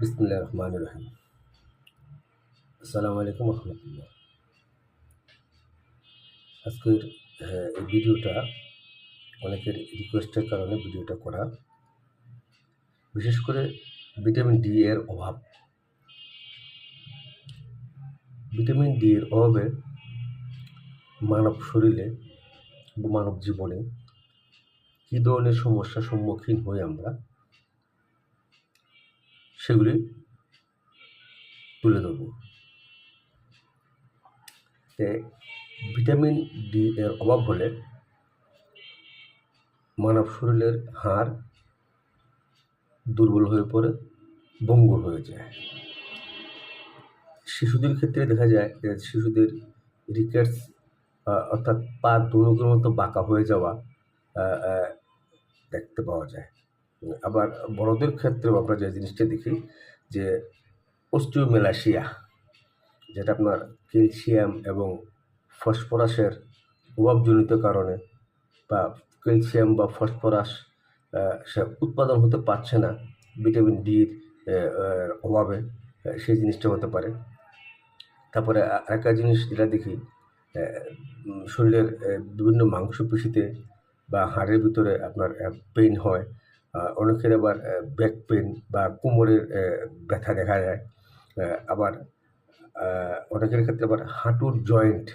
বিসমুল্লাহ রহমান রহিম আসসালামু আলাইকুম রহমতুল্লাহ আজকের আহ, এই ভিডিওটা অনেকের রিকোয়েস্টের কারণে ভিডিওটা করা। বিশেষ করে ভিটামিন ডি এর অভাব। ভিটামিন ডি এর অভাবে মানব শরীরে মানব জীবনে কী ধরনের সমস্যার সম্মুখীন হই আমরা? সেগুলি তুলে ধরব। ভিটামিন ডি এর অভাব হলে মানব শরীরের হাড় দুর্বল হয়ে পড়ে, ভঙ্গুর হয়ে যায়। শিশুদের ক্ষেত্রে দেখা যায় যে শিশুদের রিকেটস অর্থাৎ পা দুনুকের মতো বাঁকা হয়ে যাওয়া দেখতে পাওয়া যায়। আবার বড়দের ক্ষেত্রেও আমরা যে জিনিসটা দেখি যে অস্টিওমেলাসিয়া, যেটা আপনার ক্যালসিয়াম এবং ফসফরাসের অভাবজনিত কারণে বা ক্যালসিয়াম বা ফসফরাস সে উৎপাদন হতে পারছে না, ভিটামিন ডির অভাবে সেই জিনিসটা হতে পারে। তারপরে আরেকটা জিনিস যেটা দেখি শরীরের বিভিন্ন মাংসপেশিতে বা হাড়ের ভিতরে আপনার পেইন হয় অনেকের আবার ব্যাক পেন বা কোমরের ব্যথা দেখা যায়। আবার অনেকের ক্ষেত্রে আবার হাঁটুর জয়েন্ট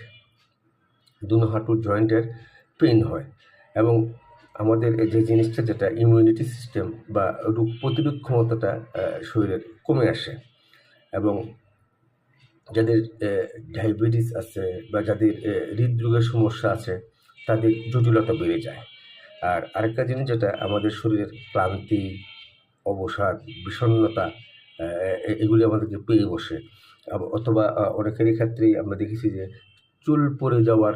দুনো হাঁটুর জয়েন্টের পেন হয়। এবং আমাদের এই যে জিনিসটা, যেটা ইমিউনিটি সিস্টেম বা রোগ প্রতিরোধ ক্ষমতাটা শরীরের কমে আসে। এবং যাদের ডায়াবেটিস আছে বা যাদের হৃদরোগের সমস্যা আছে, তাদের জটিলতা বেড়ে যায়। আর আরেকটা জিনিস যেটা আমাদের শরীরের ক্লান্তি, অবসাদ এ- এগুলি আমাদেরকে পেয়ে বসে। অথবা অনেকেরই ক্ষেত্রেই আমরা দেখেছি যে চুল পড়ে যাওয়ার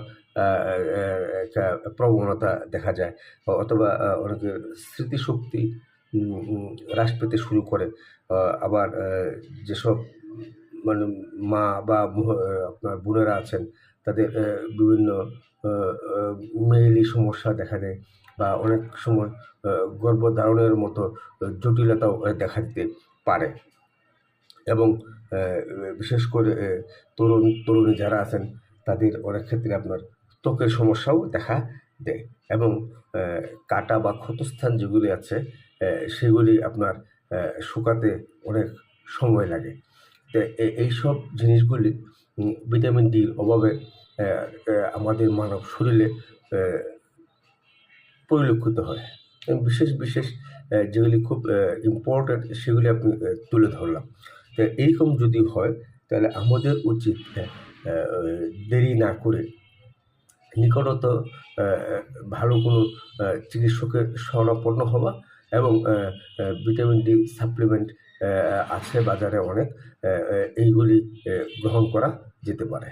একটা প্রবণতা দেখা যায়। অথবা অনেকের স্মৃতিশক্তি হ্রাস পেতে শুরু করে। আবার যেসব মানে মা বা আপনার বোনেরা আছেন, তাদের বিভিন্ন মেয়েলি সমস্যা দেখা দেয়। বা অনেক সময় গর্ভধারণের মতো জটিলতাও দেখা দিতে পারে। এবং বিশেষ করে তরুণ, তরুণী যারা আছেন, তাদের অনেক ক্ষেত্রে আপনার ত্বকের সমস্যাও দেখা দেয়। এবং কাটা বা ক্ষতস্থান যেগুলি আছে সেগুলি আপনার শুকাতে অনেক সময় লাগে। তো, এ- এইসব জিনিসগুলি ভিটামিন ডির অভাবে আমাদের মানব শরীরে পরিলক্ষিত হয়। এবং বিশেষ বিশেষ যেগুলি খুব ইম্পর্ট্যান্ট সেগুলি আপনি তুলে ধরলাম। তো এইরকম যদি হয়, তাহলে আমাদের উচিত দেরি না করে নিকটত ভালো কোনো চিকিৎসকের শরণাপন্ন হওয়া এবং ভিটামিন ডি সাপ্লিমেন্ট আছে বাজারে অনেক এইগুলি গ্রহণ করা যেতে পারে।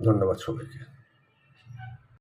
ধন্যবাদ সবাইকে।